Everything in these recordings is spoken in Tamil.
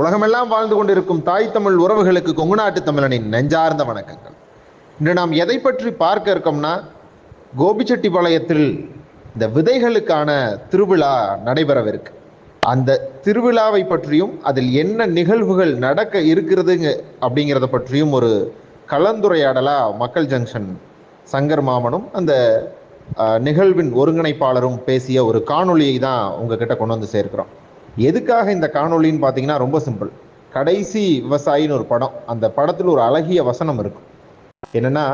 உலகமெல்லாம் வாழ்ந்து கொண்டிருக்கும் தாய் தமிழ் உறவுகளுக்கு கொங்கு நாட்டு தமிழனின் நெஞ்சார்ந்த வணக்கங்கள். இன்று நாம் எதை பற்றி பார்க்க இருக்கோம்னா கோபிச்செட்டிப்பாளையத்தில் இந்த விதைகளுக்கான திருவிழா நடைபெறவிருக்கு. அந்த திருவிழாவை பற்றியும் அதில் என்ன நிகழ்வுகள் நடக்க இருக்கிறதுங்க அப்படிங்கிறத பற்றியும் ஒரு கலந்துரையாடலா மக்கள் ஜங்ஷன் சங்கர் மாமனும் அந்த நிகழ்வின் ஒருங்கிணைப்பாளரும் பேசிய ஒரு காணொளியை தான் உங்ககிட்ட கொண்டு வந்து சேர்க்கிறோம். எதுக்காக இந்த காணொளின்னு பார்த்தீங்கன்னா ரொம்ப சிம்பிள் கடைசி விவசாயின்னு ஒரு படம். அந்த படத்தில் ஒரு அழகிய வசனம் இருக்கும் என்னென்னா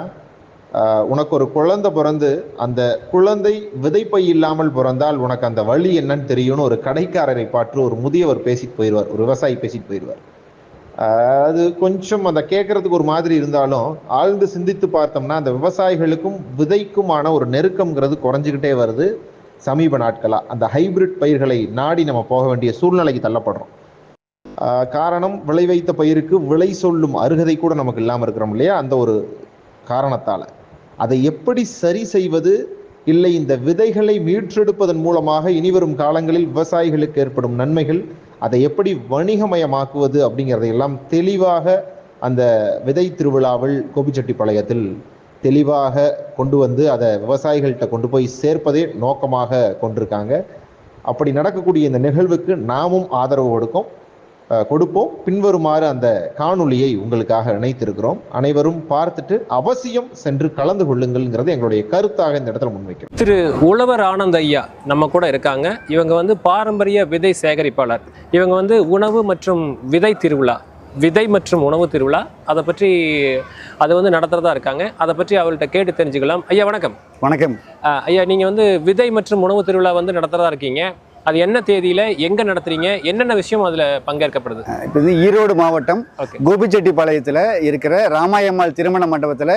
உனக்கு ஒரு குழந்தை பிறந்து அந்த குழந்தை விதைப்பை இல்லாமல் பிறந்தால் உனக்கு அந்த வழி என்னன்னு தெரியும்னு ஒரு கடைக்காரரை பாற்று ஒரு முதியவர் பேசிட்டு போயிடுவார் ஒரு விவசாயி பேசிட்டு போயிடுவார் அது கொஞ்சம் அந்த கேட்கறதுக்கு ஒரு மாதிரி இருந்தாலும் ஆழ்ந்து சிந்தித்து பார்த்தோம்னா அந்த விவசாயிகளுக்கும் விதைக்குமான ஒரு நெருக்கம்ங்கிறது குறைஞ்சிக்கிட்டே வருது. சமீப நாட்களாக அந்த ஹைபிரிட் பயிர்களை நாடி நம்ம போக வேண்டிய சூழ்நிலைக்கு தள்ளப்படுறோம். காரணம் விளை வைத்த பயிருக்கு விலை சொல்லும் அருகதை கூட நமக்கு இல்லாமல் இருக்கிறோம் இல்லையா? அந்த ஒரு காரணத்தால். அதை எப்படி சரி செய்வது? இல்லை இந்த விதைகளை மீட்டெடுப்பதன் மூலமாக இனிவரும் காலங்களில் விவசாயிகளுக்கு ஏற்படும் நன்மைகள் அதை எப்படி வணிகமயமாக்குவது அப்படிங்கிறதையெல்லாம் தெளிவாக அந்த விதை திருவிழாவில் கோபிச்செட்டிப்பாளையத்தில் தெளிவாக கொண்டு வந்து அதை விவசாயிகள்கிட்ட கொண்டு போய் சேர்ப்பதே நோக்கமாக கொண்டிருக்காங்க. அப்படி நடக்கக்கூடிய இந்த நிகழ்வுக்கு நாமும் ஆதரவு கொடுக்கும் கொடுப்போம். பின்வருமாறு அந்த காணொளியை உங்களுக்காக இணைத்திருக்கிறோம். அனைவரும் பார்த்துட்டு அவசியம் சென்று கலந்து கொள்ளுங்கள்ங்கிறது எங்களுடைய கருத்தாக இந்த இடத்துல முன்வைக்கிறோம். திரு உழவர் ஆனந்த் ஐயா நம்ம கூட இருக்காங்க. இவங்க வந்து பாரம்பரிய விதை சேகரிப்பாளர். இவங்க வந்து உணவு மற்றும் விதை திருவிழா. விதை மற்றும் உணவு திருவிழா. அதை பற்றி அதை வந்து நடத்துறதா இருக்காங்க. அதை பற்றி அவர்கிட்ட கேட்டு தெரிஞ்சுக்கலாம். ஐயா வணக்கம். வணக்கம். ஐயா நீங்கள் வந்து விதை மற்றும் உணவு திருவிழா வந்து நடத்துறதா இருக்கீங்க. அது என்ன தேதியில எங்க நடத்துறீங்க என்னென்ன விஷயம் அதுல பங்கேற்கப்படுது? இப்போ வந்து ஈரோடு மாவட்டம் கோபிச்செட்டிப்பாளையத்தில் இருக்கிற ராமாயம்மாள் திருமண மண்டபத்தில்.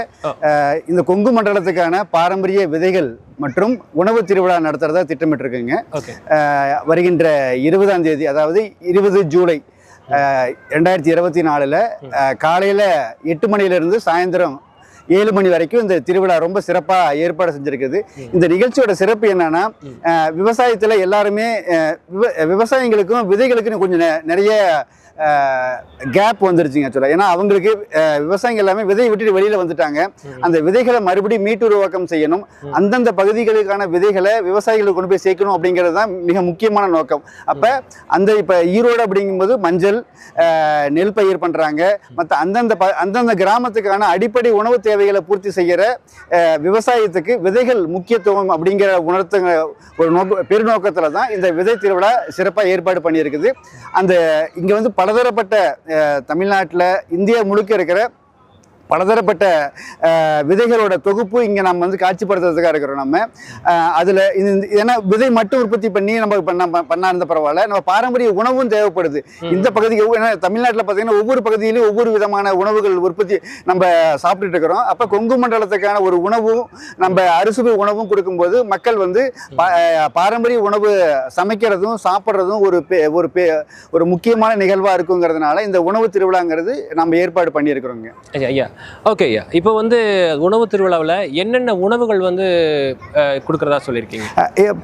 இந்த கொங்கு மண்டலத்துக்கான பாரம்பரிய விதைகள் மற்றும் உணவு திருவிழா நடத்துறதா திட்டமிட்டிருக்குங்க. வருகின்ற இருபதாம் தேதி அதாவது இருபது ஜூலை ரெண்டாயிரத்தி இருபத்தி நாலில் காலையில் எட்டு மணியிலிருந்து சாயந்தரம் ஏழு மணி வரைக்கும் இந்த திருவிழா ரொம்ப சிறப்பாக ஏற்பாடு செஞ்சிருக்குது. இந்த நிகழ்ச்சியோட சிறப்பு என்னன்னா விவசாயத்துல எல்லாருமே விவசாயிகளுக்கும் விதைகளுக்கும் கொஞ்சம் நெ- நிறைய கேப் வந்துருச்சுங்க ஆக்சுவலாக ஏன்னா அவங்களுக்கு விவசாயிகள் எல்லாமே விதையை விட்டுட்டு வெளியில வந்துட்டாங்க. அந்த விதைகளை மறுபடியும் மீட்டுருவாக்கம் செய்யணும். அந்தந்த பகுதிகளுக்கான விதைகளை விவசாயிகளுக்கு கொண்டு போய் சேர்க்கணும் அப்படிங்கிறது தான் மிக முக்கியமான நோக்கம். அப்ப அந்த இப்ப ஈரோடு அப்படிங்கும்போது மஞ்சள் நெல் பயிர் பண்றாங்க. மற்ற அந்தந்த ப- அந்தந்த கிராமத்துக்கான அடிப்படை உணவு தேவைகளை பூர்த்தி செய்யற அஹ், விவசாயத்துக்கு விதைகள் முக்கியத்துவம் அப்படிங்கிற உணர்த்த ஒரு நோக்க பெருநோக்கத்துல தான் இந்த விதை திருவிழா சிறப்பாக ஏற்பாடு பண்ணியிருக்குது. அந்த இங்க வந்து பலதரப்பட்ட தமிழ்நாட்டில் இந்தியா முழுக்க இருக்கிற பலதரப்பட்ட விதைகளோட தொகுப்பு இங்கே நம்ம வந்து காட்சிப்படுத்துறதுக்காக இருக்கிறோம் நம்ம. அதுல இந்த ஏன்னா விதை மட்டும் உற்பத்தி பண்ணி நம்ம பண்ண பண்ணா இருந்த பரவாயில்ல. நம்ம பாரம்பரிய உணவும் தேவைப்படுது. இந்த பகுதிக்கு ஏன்னா தமிழ்நாட்டில் பார்த்தீங்கன்னா ஒவ்வொரு பகுதியிலும் ஒவ்வொரு விதமான உணவுகள் உற்பத்தி நம்ம சாப்பிட்டுட்டு இருக்கிறோம். அப்போ கொங்கு மண்டலத்துக்கான ஒரு உணவும் நம்ம அறுசுவை உணவும் கொடுக்கும்போது மக்கள் வந்து பாரம்பரிய உணவு சமைக்கிறதும் சாப்பிட்றதும் ஒரு பே- ஒரு பே- ஒரு முக்கியமான நிகழ்வாக இருக்குங்கிறதுனால இந்த உணவு திருவிழாங்கிறது நம்ம ஏற்பாடு பண்ணியிருக்கிறோங்க. ஐயா. ஓகே ஐயா இப்போ வந்து உணவு திருவிழாவில் என்னென்ன உணவுகள் வந்து கொடுக்கறதா சொல்லியிருக்கீங்க?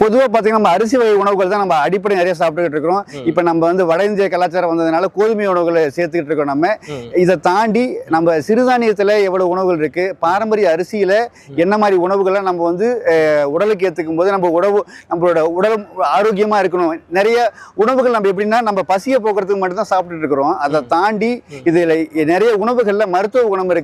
பொதுவாக பார்த்தீங்கன்னா நம்ம அரிசி வகை உணவுகள் தான் நம்ம அடிப்படை நிறைய சாப்பிட்டுக்கிட்டு இருக்கிறோம். இப்போ நம்ம வந்து வட இந்திய கலாச்சாரம் வந்ததுனால கோதுமை உணவுகளை சேர்த்துக்கிட்டு இருக்கோம் நம்ம. இதை தாண்டி நம்ம சிறுதானியத்தில் எவ்வளோ உணவுகள் இருக்கு பாரம்பரிய அரிசியில் என்ன மாதிரி உணவுகளை நம்ம வந்து உடலுக்கு ஏற்றுக்கும் போது நம்ம உணவு நம்மளோட உடல் ஆரோக்கியமாக இருக்கணும். நிறைய உணவுகள் நம்ம எப்படின்னா நம்ம பசியை போக்குறதுக்கு மட்டும்தான் சாப்பிட்டுட்டு இருக்கிறோம். அதை தாண்டி. இதில் நிறைய உணவுகளில் மருத்துவ குணம் இருக்குது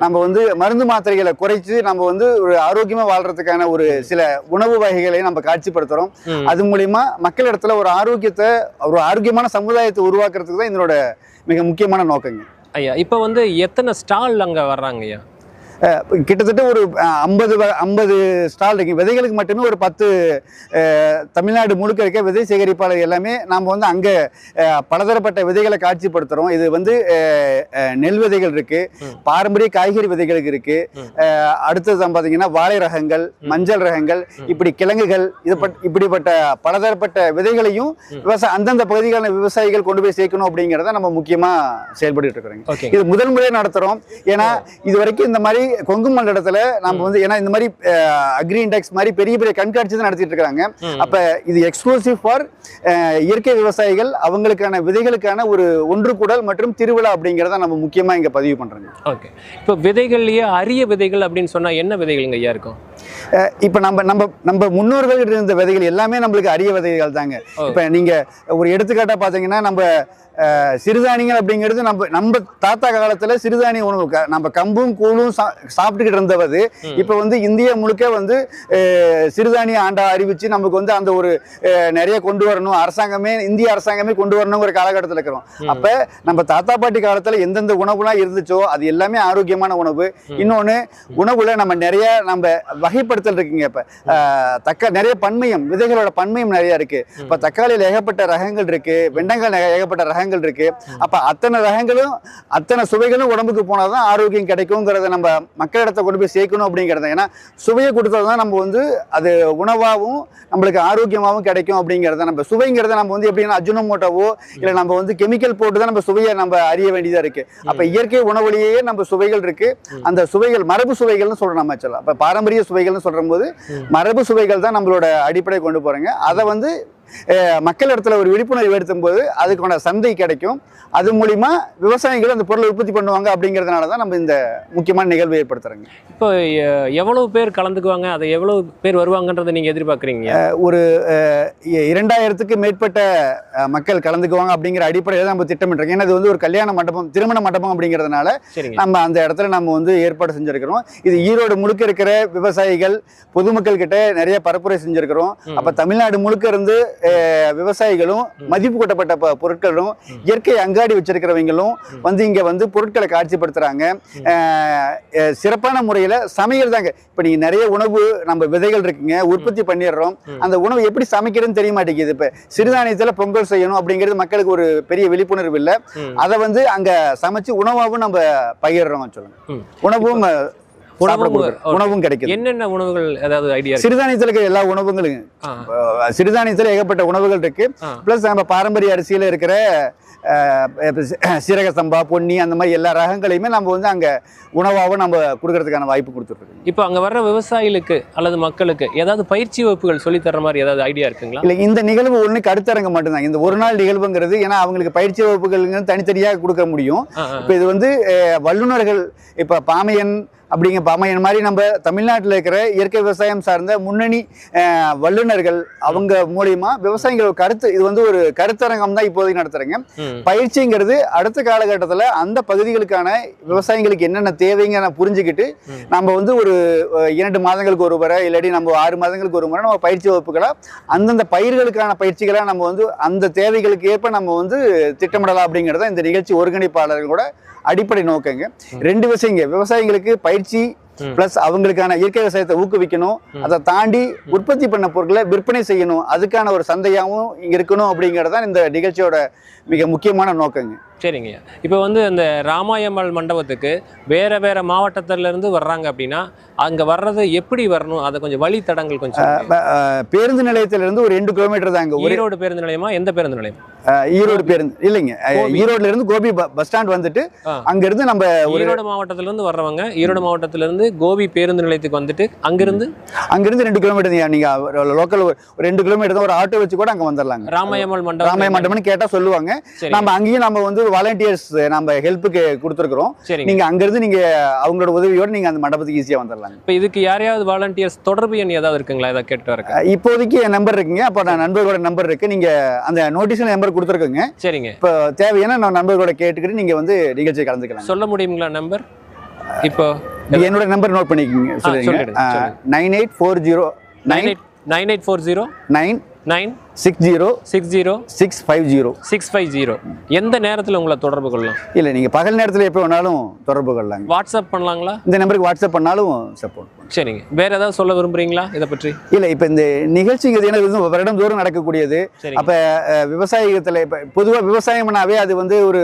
நம்ம வந்து மருந்து மாத்திரைகளை குறைச்சு நம்ம வந்து ஒரு ஆரோக்கியமாக வாழ்றதுக்கான ஒரு சில உணவு வகைகளை நம்ம காட்சிப்படுத்துகிறோம் ம். அது மூலியமா மக்களிடத்துல ஒரு ஆரோக்கியத்தை ஒரு ஆரோக்கியமான சமுதாயத்தை உருவாக்குறதுக்கு தான் இதனோட மிக முக்கியமான நோக்கங்க. ஐயா இப்போ வந்து எத்தனை ஸ்டால் அங்கே வர்றாங்க ஐயா கிட்டத்தட்ட ஒரு ஐம்பது ஐம்பது ஸ்டால் இருக்கு விதைகளுக்கு மட்டுமே ஒரு பத்து தமிழ்நாடு முழுக்க இருக்க விதை சேகரிப்பாளர் எல்லாமே நாம் வந்து அங்கே பலதரப்பட்ட விதைகளை காட்சிப்படுத்துகிறோம் இது வந்து நெல் விதைகள் இருக்கு ம். பாரம்பரிய காய்கறி விதைகளுக்கு இருக்கு ம். அஹ், அடுத்தது பார்த்தீங்கன்னா வாழை ரகங்கள். மஞ்சள் ரகங்கள். இப்படி கிழங்குகள் இது பட்- இப்படிப்பட்ட பலதரப்பட்ட விதைகளையும். விவசாய அந்தந்த பகுதிகளின விவசாயிகள் கொண்டு போய் சேர்க்கணும் அப்படிங்கிறத நம்ம முக்கியமா செயல்பட்டு இருக்கிறோங்க இது முதல் முறையாக நடத்துறோம் ஏன்னா இது வரைக்கும் இந்த மாதிரி கொங்கு மண்டலத்துல நம்ம வந்து ஏன்னா இந்த மாதிரி அக்ரி இண்டெக்ஸ் மாதிரி பெரிய பெரிய கண்காட்சி தான் நடத்திட்டு இருக்காங்க. அப்ப இது எக்ஸ்க்ளூசிவ் ஃபார் இயற்கை விவசாயிகள் அவங்களுக்கான விதைகளுக்கான ஒரு ஒன்று கூடல் மற்றும் திருவிழா அப்படிங்கிறத நம்ம முக்கியமா இங்க பதிவு பண்றோங்க. ஓகே. இப்போ விதைகள்லயே அரிய விதைகள் அப்படின்னு சொன்னா என்ன விதைகள்ங்க ஐயா இருக்கும்? இப்ப நம்ம நம்ம நம்ம முன்னோர்கள் இருந்த விதைகள் எல்லாமே நம்மளுக்கு அரிய விதைகள் தாங்க. இப்ப நீங்க ஒரு எடுத்துக்காட்டா பாத்தீங்கன்னா நம்ம சிறுதானியங்கள் அப்படிங்கிறது நம்ம நம்ம தாத்தா காலத்துல சிறுதானிய உணவு நம்ம கம்பும் கூழும் சாப்பிட்டுக்கிட்டு இருந்தவது. இப்ப வந்து இந்தியா முழுக்க வந்து சிறுதானிய ஆண்டா அறிவிச்சு நமக்கு வந்து அந்த ஒரு நிறைய கொண்டு வரணும் அரசாங்கமே இந்திய அரசாங்கமே கொண்டு வரணுங்கிற காலகட்டத்தில் இருக்கிறோம். அப்ப நம்ம தாத்தா பாட்டி காலத்துல எந்தெந்த உணவுலாம் இருந்துச்சோ அது எல்லாமே ஆரோக்கியமான உணவு. ம். இன்னொன்னு உணவுல நம்ம நிறைய நம்ம வகைப்படுத்தல் இருக்குங்க இப்ப. தக்க நிறைய பன்மையம் விதைகளோட பன்மையம் நிறைய இருக்கு. இப்ப தக்காளியில ஏகப்பட்ட ரகங்கள் இருக்கு வெண்டங்காய் ஏகப்பட்ட ரகங்கள் இருக்கு. அப்ப அத்தனை ரகங்களும் அத்தனை சுவைகளும் உடம்புக்கு போனாதான் ஆரோக்கியம் கிடைக்குங்கிறத நம்ம மக்களிடத்தை கொண்டு போய் சேர்க்கணும் அப்படிங்கிறது. ஏன்னா சுவையை கொடுத்தாதான் நம்ம வந்து அது உணவாகவும் நம்மளுக்கு ஆரோக்கியமாகவும் கிடைக்கும் அப்படிங்கிறத நம்ம சுவைங்கிறத நம்ம வந்து எப்படின்னா அஜுனமோட்டோவோ இல்லை நம்ம வந்து கெமிக்கல் போட்டு தான் நம்ம சுவையை நம்ம அறிய வேண்டியதா இருக்கு. அப்ப இயற்கை உணவுலேயே நம்ம சுவைகள் இருக்கு. அந்த சுவைகள் மரபு சுவைகள்னு சொல்றோம் நம்ம சொல்லலாம் அப்ப பாரம்பரிய சுவைகள்னு சொல்ற போது. மரபு சுவைகள் தான் நம்மளோட அடிப்படை கொண்டு போறாங்க. அதை வந்து மக்கள் இடத்துல ஒரு விழிப்புணர்வு எடுத்தும் போது அதுக்கான சந்தை கிடைக்கும். அது மூலியமா விவசாயிகள் அந்த பொருளை உற்பத்தி பண்ணுவாங்க அப்படிங்கிறதுனால தான் நம்ம இந்த முக்கியமான நிகழ்வு ஏற்படுத்துறோங்க. இப்போ எவ்வளவு பேர் கலந்துக்குவாங்க? அதை எவ்வளவு பேர் வருவாங்கன்றதை நீங்க எதிர்பார்க்குறீங்க? ஒரு இரண்டாயிரத்துக்கு மேற்பட்ட மக்கள் கலந்துக்குவாங்க அப்படிங்கிற அடிப்படையில் நம்ம திட்டமிட்டுருக்கோம். ஏன்னா இது வந்து ஒரு கல்யாண மண்டபம் திருமண மண்டபம் அப்படிங்கிறதுனால நம்ம அந்த இடத்துல நம்ம வந்து ஏற்பாடு செஞ்சிருக்கிறோம். இது ஈரோடு முழுக்க இருக்கிற விவசாயிகள் பொதுமக்கள் கிட்ட நிறைய பரப்புரை செஞ்சிருக்கிறோம். அப்ப தமிழ்நாடு முழுக்க இருந்து விவசாயிகளும் மதிப்பு கூட்டப்பட்ட பொருட்களும் இயற்கை அங்காடி வச்சிருக்கிறவங்களும் வந்து இங்க வந்து பொருட்களை காட்சிப்படுத்துறாங்க. சிறப்பான முறையில சமையல் தாங்க. இப்ப நீங்க நிறைய உணவு நம்ம விதைகள் இருக்குங்க உற்பத்தி பண்ணிடுறோம். அந்த உணவு எப்படி சமைக்கிறதுன்னு தெரிய மாட்டேங்குது. இப்ப சிறுதானியத்துல பொங்கல் செய்யணும் அப்படிங்கிறது மக்களுக்கு ஒரு பெரிய விழிப்புணர்வு இல்ல. அதை வந்து அங்க சமைச்சு உணவாகவும் நம்ம பகிர்றோம் சொல்லுங்க. உணவும் உணவும் கிடைக்குது. என்னென்ன உணவுகள் ஏதாவது ஐடியா சிறுதானியத்துல இருக்கிற எல்லா உணவுகளும் சிறுதானியத்துல ஏகப்பட்ட உணவுகள் இருக்கு. பிளஸ் நம்ம பாரம்பரிய அரிசியில இருக்கிற சீரக சம்பா பொன்னி அந்த மாதிரி எல்லா ரகங்களையுமே நம்ம வந்து அங்க உணவாகவும் நம்ம கொடுக்கறதுக்கான வாய்ப்பு கொடுத்துருக்கோம் இப்போ அங்க வர்ற விவசாயிகளுக்கு அல்லது மக்களுக்கு ஏதாவது பயிற்சி வகுப்புகள் சொல்லி தர்ற மாதிரி ஏதாவது ஐடியா இருக்குங்களா? இல்ல இந்த நிகழ்வு ஒண்ணு கருத்தரங்க மட்டும்தான். இந்த ஒரு நாள் நிகழ்வுங்கிறது ஏன்னா அவங்களுக்கு பயிற்சி வகுப்புகள் தனித்தனியாக கொடுக்க முடியும். இப்போ இது வந்து வல்லுநர்கள் இப்போ பாமையன் அப்படிங்கப்பாம இந்த மாதிரி நம்ம தமிழ்நாட்டில் இருக்கிற இயற்கை விவசாயம் சார்ந்த முன்னணி வல்லுநர்கள் அவங்க மூலியமா விவசாயிகள் கருத்து இது வந்து ஒரு கருத்தரங்கம் தான் இப்போதைக்கு நடத்துறேங்க. பயிற்சிங்கிறது அடுத்த காலகட்டத்தில் அந்த பகுதிகளுக்கான விவசாயிகளுக்கு என்னென்ன தேவைங்க புரிஞ்சுக்கிட்டு நம்ம வந்து ஒரு இரண்டு மாதங்களுக்கு ஒரு முறை இல்லாட்டி நம்ம ஆறு மாதங்களுக்கு ஒரு முறை நம்ம பயிற்சி வகுப்புகளாக அந்தந்த பயிர்களுக்கான பயிற்சிகளாக நம்ம வந்து அந்த தேவைகளுக்கு ஏற்ப நம்ம வந்து திட்டமிடலாம் அப்படிங்கிறத இந்த நிகழ்ச்சி ஒருங்கிணைப்பாளர்களோட அடிப்படை நோக்கங்க. ரெண்டு விஷயங்க. விவசாயிகளுக்கு பயிர் Bị. பிளஸ் அவங்களுக்கான இயற்கை விவசாயத்தை ஊக்குவிக்கணும். அதை தாண்டி உற்பத்தி பண்ண பொருட்களை விற்பனை செய்யணும். அதுக்கான ஒரு சந்தையாகவும் இங்க இருக்கணும் அப்படிங்கிறது தான் இந்த நிகழ்ச்சியோட மிக முக்கியமான நோக்கங்க. சரிங்கய்யா இப்போ வந்து அந்த ராமாயம்மாள் மண்டபத்துக்கு வேற வேற மாவட்டத்துல இருந்து வர்றாங்க அப்படின்னா அங்க வர்றது எப்படி வரணும்? அதை கொஞ்சம் வழித்தடங்கள் கொஞ்சம் பேருந்து நிலையத்திலிருந்து ஒரு ரெண்டு கிலோமீட்டர் தாங்க ஒரு ஈரோடு பேருந்து நிலையமா? எந்த பேருந்து நிலையம்? ஈரோடு பேருந்து. இல்லைங்க. ஈரோட்ல இருந்து கோபி பஸ் ஸ்டாண்ட் வந்துட்டு ஆ. அங்க இருந்து நம்ம ஈரோடு மாவட்டத்துல இருந்து வர்றவங்க ஈரோடு மாவட்டத்துல இருந்து கோபி பேருந்து நிலையத்துக்கு வந்துட்டு அங்கிருந்து அங்கிருந்து ரெண்டு கிலோமீட்டர் நீங்க லோக்கல் ரெண்டு கிலோமீட்டர் தான் ஒரு ஆட்டோ வச்சு கூட அங்க வந்துடலாங்க ராமாயம்மாள் மண்டபம் ராமாய மண்டபம்னு கேட்டா சொல்லுவாங்க. நம்ம அங்கேயும் நம்ம வந்து வாலண்டியர்ஸ் நம்ம ஹெல்ப்புக்கு கொடுத்துருக்குறோம். நீங்க அங்கிருந்து நீங்க அவங்களோட உதவியோட நீங்க அந்த மண்டபத்துக்கு ஈஸியா வந்துடலாங்க இப்போ இதுக்கு யாரையாவது வாலண்டியர்ஸ் தொடர்பு எண் ஏதாவது இருக்குங்களா? ஏதாவது கேட்டு வரக்கு. இப்போதைக்கு என் நம்பர் இருக்குங்க. அப்போ நான் நண்பர்களோட நம்பர் இருக்கு. நீங்க அந்த நோட்டீஸ்ல நம்பர் கொடுத்துருக்கோங்க. சரிங்க. இப்போ தேவையான நான் நண்பர்களோட கேட்டுக்கிட்டு நீங்க வந்து நிகழ்ச்சியை கலந்துக்கலாம் சொல்ல முடியுங்களா நம்பர் இப்போ என்னோட நம்பர் நோட் பண்ணிக்கோங்க சொல்லுங்க. Nine eight four zero nine eight nine eight four zero nine nine six zero six zero six five zero. Six five zero. எந்த நேரத்தில் உங்களை தொடர்பு கொள்ளலாம்? இல்லை நீங்கள் பகல் நேரத்தில் எப்போ வேணாலும் தொடர்பு கொள்ளலாங்க. வாட்ஸ்அப் பண்ணலாங்களா? இந்த நம்பருக்கு வாட்ஸ்அப் பண்ணாலும் சப்போர்ட் சரிங்க. வேற ஏதாவது சொல்ல விரும்புறீங்களா இதை பற்றி? இல்லை இப்போ இந்த நிகழ்ச்சிங்கிறது எனக்கு வருடம் தோறும் நடக்கக்கூடியது. அப்போ விவசாயத்தில் இப்போ பொதுவாக விவசாயம்னாவே அது வந்து ஒரு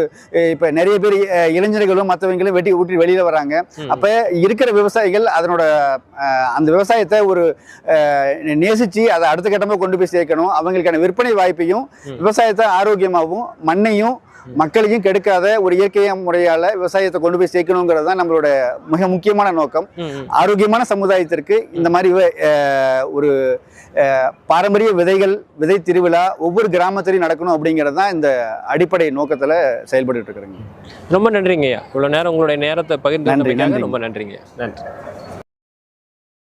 இப்போ நிறைய பேர் இளைஞர்களும் மற்றவங்களும் வெட்டி ஊட்டி வெளியில் வராங்க. அப்போ இருக்கிற விவசாயிகள் அதனோட அந்த விவசாயத்தை ஒரு நேசிச்சு அதை அடுத்த கட்டமாக கொண்டு போய் சேர்க்கணும் அவங்களுக்கான விற்பனை வாய்ப்பையும். விவசாயத்தை ஆரோக்கியமாகவும் மண்ணையும் மக்களையும் கெடுக்காத ஒரு இயற்கை முறையால விவசாயத்தை கொண்டு போய் சேர்க்கணுங்கிறது தான் நம்மளோட மிக முக்கியமான நோக்கம். ஆரோக்கியமான சமுதாயத்திற்கு இந்த மாதிரி ஒரு பாரம்பரிய விதைகள் விதை திருவிழா ஒவ்வொரு கிராமத்திலையும் நடக்கணும் அப்படிங்கிறது தான் இந்த அடிப்படை நோக்கத்துல செயல்பட்டு இருக்கிறேங்க. ரொம்ப நன்றிங்கய்யா இவ்வளோ நேரம் உங்களுடைய நேரத்தை பகிர்ந்து. ரொம்ப நன்றிங்க நன்றி.